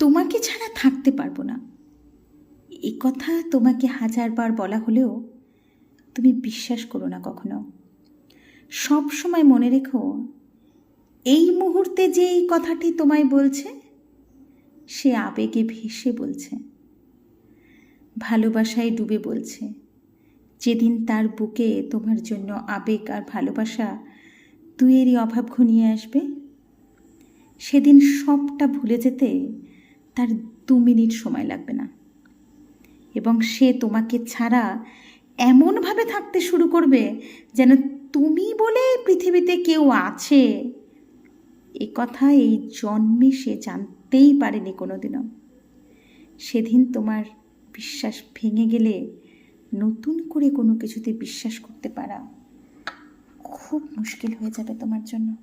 তোমাকে ছাড়া থাকতে পারব না। এ কথা তোমাকে হাজারবার বলা হলেও তুমি বিশ্বাস করো না কখনো। সব সময় মনে রেখো, এই মুহূর্তে যে এই কথাটি তোমায় বলছে, সে আবেগে ভেসে বলছে। ভালোবাসায় ডুবে বলছে। যেদিন তার বুকে তোমার জন্য আবেগ আর ভালোবাসা দুয়েরই অভাব ঘনিয়ে আসবে, সেদিন সবটা ভুলে যেতে তার দু মিনিট সময় লাগবে না। এবং সে তোমাকে ছাড়া এমনভাবে থাকতে শুরু করবে যেন তুমি বলে পৃথিবীতে কেউ আছে। এ কথা এই জন্মে সে জানতেই পারেনি কোনোদিনও। সেদিন তোমার বিশ্বাস ভেঙে গেলে নতুন করে কোনো কিছুতে বিশ্বাস করতে পারা খুব মুশকিল হয়ে যাবে তোমার জন্য।